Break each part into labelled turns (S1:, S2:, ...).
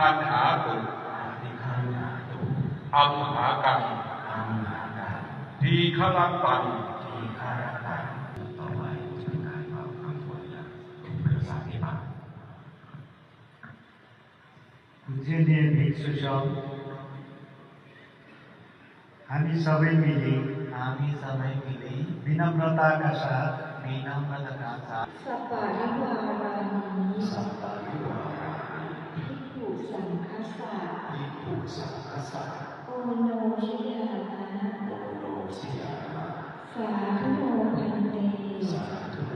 S1: ปัญหา
S2: สุข
S1: อัมหากังทีฆรัง
S2: ตังต่อไปจะเป็นการเป่าคำถวายเป็นภาษาที่
S3: ปักเจเนี
S2: ยนภิกษุชน हामी सबै
S3: मिली हामी सबै मिली विनम्रताका साथ विनम्रताका साथ
S2: ภิกขุสังฆสะ
S3: โอโนชิยานะ
S2: โอโลสิยามา
S3: สาธุโมพันเต
S2: สาธุโม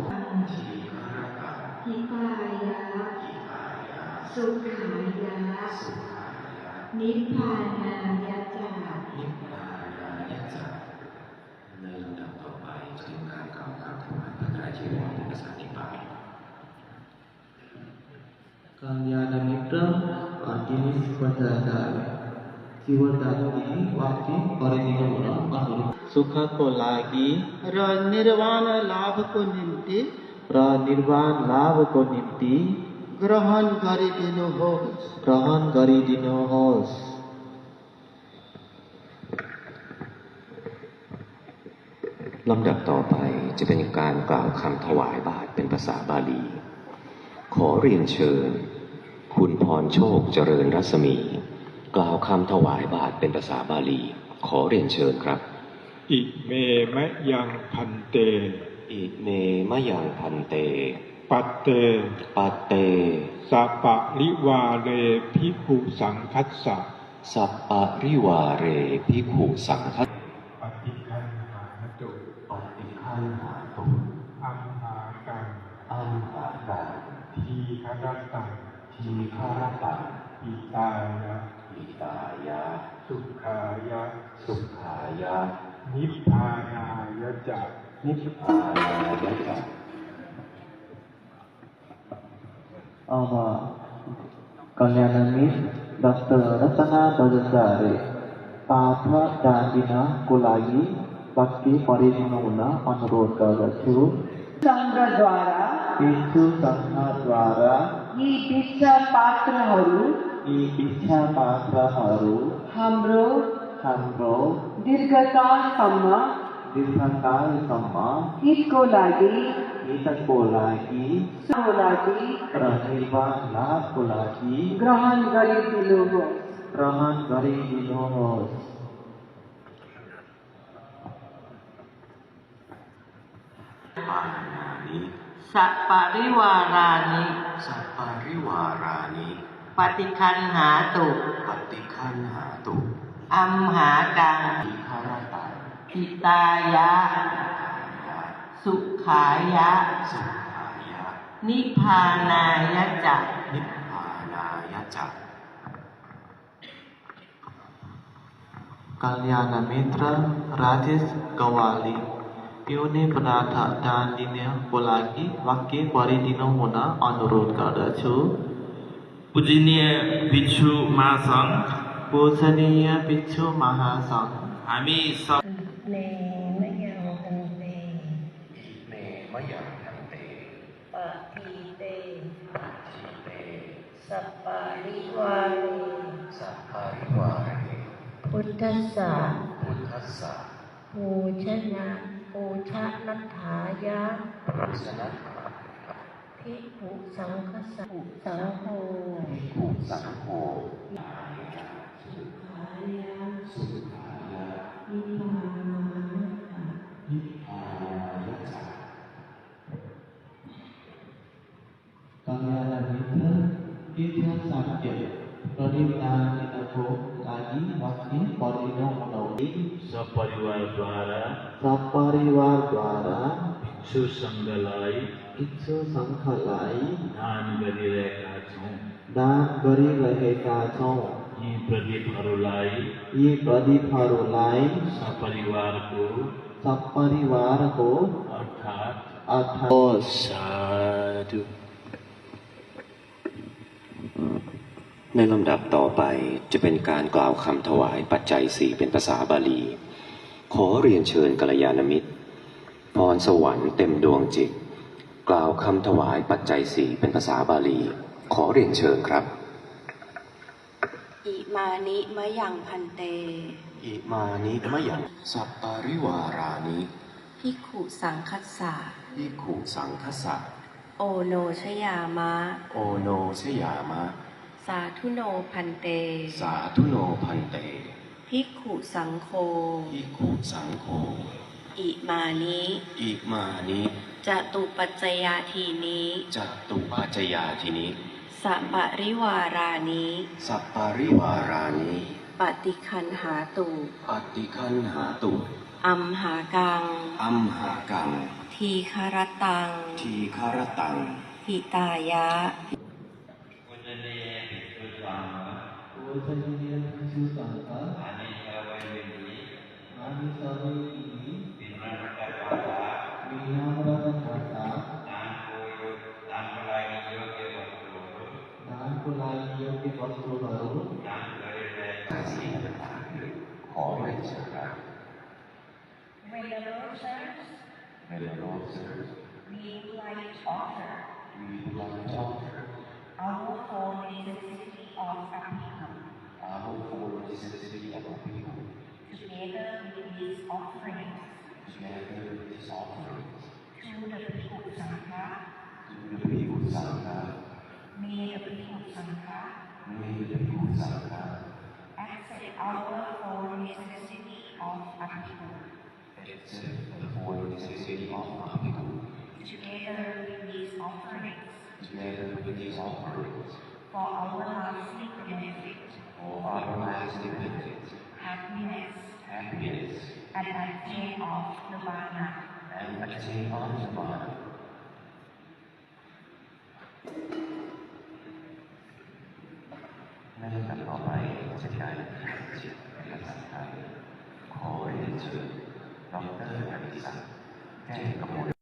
S2: ทีฆารตัง
S3: หิปายะ
S2: อิหายา
S3: สุขายะ
S2: สุขายา
S3: นิพพานายะจา
S2: นิพพานายะจะในลำดับต่อไปจะเป็นการกล่าวคำถวายพระไตรจีวรเป็นภาษาที่ปา
S4: Kalyana Mitra Artinis Perdana jenis pencahayaan ಜೀವನದಲ್ಲಿ ವಾಕ್ಯ ಪರಿಧಿಗಳ ಸುಖಕ್ಕೂ ಲಾಗಿ
S5: ರ ನಿರ್ವಾಣ ಲಾಭಕ್ಕೂ ನಿಂತಿ
S4: र निर्वाण लाभको निम्ति
S5: ग्रहण गरिदिनुहोस्
S4: ग्रहण गरिदिनुहोस्
S2: ลำดับต่อไปจะเป็นการกล่าวคำถวายบาตเป็นภาษาบาลี ขอเรียนเชิญ คุณพรโชคเจริญรัศมี กล่าวคำถวายบาทเป็นภาษาบาลี ขอเรียนเชิญครับ
S1: อิเมมะยังพันเต
S2: อิเมมะยังพันเต
S1: ปัตเต
S2: ปัตเต
S1: สัปปะริวาเรภิกขุสังคัสสะ
S2: สัปปะริวาเรภิกขุสังฆัส
S1: ทีฆา
S2: รตะ
S1: อิตายะ
S2: อิตายะ
S1: สุขายะ
S2: สุขายะ
S1: นิพพานายะจัก
S2: นิพพานายะจัก
S4: อามากัลยาณมิตรดรรัตนาบรจาเรปาทะดาดินากุลายี भक्ति परिजनों अनुरोध कर
S5: रहे
S4: संघ द्वारा पिच्छु संघद्वारा
S5: यी भिक्षा पात्रहरू
S4: यी भिक्षा पात्रहरू
S5: हाम्रो
S4: हाम्रो
S5: दीर्घकालसम्म
S4: दीर्घकालसम्म
S5: हितको लागि
S4: हितको लागि
S5: लागि
S4: र निर्वाह लाभको लागि
S5: ग्रहण गरिदिनुहोस्
S4: ग्रहण गरिदिनुहोस्
S2: Anani
S5: สัปปะริวารานิ
S2: สัปปะริวารานิ
S5: ปฏิคันหาตุ
S2: ปฏิคันหาตุ
S5: อัมหากัง
S2: ทีฆารตัง
S5: หิตายะ
S2: อิตายะ
S5: สุขายะ
S2: สุขายะ
S5: นิพพานายะจะ
S2: นิพพานายะจะ
S4: Kalyana Mitra Rajesh Kawali पिउने पदार्थ दान दिनको लागि वाक्य पढिदिनुहुन अनुरोध करदु
S6: पूजनीय भिक्षु महासङ्घ।
S4: पूजनीय भिक्षु महासङ्घ।
S6: हामी सब
S3: พุ
S2: ท
S3: ธศา
S2: ส पूजना
S3: ภูชะนัฏฐายะ
S2: รุสนัตถะ
S3: ภิกขุสังฆสะสังโฆ
S2: ภิกขุสังโฆ
S3: สุขายะสุขายะนิพพานายะ
S2: นิพพานายะจะ
S4: Kalyana Mitra Tirtha Sakya Pradiptanitako lagi vakti parino menawi
S6: सपरिवारद्वारा
S4: सपरिवार द्वारा
S6: भिक्षु सङ्घलाई
S4: इच्छु सङ्घलाई
S6: दान गरिरहेका छौँ।
S4: दान गरिरहेका छौँ।
S6: यी प्रदीपहरूलाई
S4: यी प्रदीपहरूलाई
S6: सपरिवारको
S4: सपरिवारको
S6: अर्थात्
S4: अर्थात्
S2: ส ในลำดับต่อไปจะเป็นการกล่าวคำถวายปัจจัยสี่เป็นภาษาบาลี ขอเรียนเชิญกัลยาณมิตร พรสวรรค์เต็มดวงจิต กล่าวคำถวายปัจจัยสี่เป็นภาษาบาลี ขอเรียนเชิญครับ
S7: มานิมะยังพันเต
S2: อิมานิมะยังสัปปาริวารานิ
S7: ภิกขุสังคัสสะ
S2: พิกขุสังคสะ
S7: โอโนชยามะ
S2: โอโนสยามะ
S7: สาธุโนพันเต
S2: สาธุโนพันเต
S7: ภิกขุสังโฆ
S2: พิกขุสังโฆ
S7: อิมานิ
S2: อิมานิ
S7: จตุปัจจยาทีนี้
S2: จัตุปัจจยาทินิ
S7: สัปริวารานิ
S2: สัปปาริวารานิ
S7: ปฏิคันหาตุ
S2: ปฏิคันหาตุ
S7: อัมหากัง
S2: อัมหากัง
S7: ทีคารตัง
S2: ทีคารตัง
S7: หิตายะ
S6: bersedia disusahkan ini kata
S4: Dan waktu baru
S5: May the Lord
S2: serve. May the Lord serve.
S5: We light offer.
S2: We offer.
S5: Our home city of Together with his offerings.
S2: Together with his offerings.
S5: To the people Sangha.
S2: To the people Sangha.
S5: May the people Sangha.
S2: May the people Sangha.
S5: Accept our full necessity of Apiku.
S2: Accept the full necessity of Apiku.
S5: Together with his offerings.
S2: Together with his offerings.
S5: For our
S2: holy benefit.
S5: Happiness,
S2: happiness
S5: and attain of nirvana.
S2: and attain of Nirvana ในลำดับต่อไปจะการแข่งจิตในภาษาไทยขอเรียนเชิญดรอดิศักดิ์แก้วกมล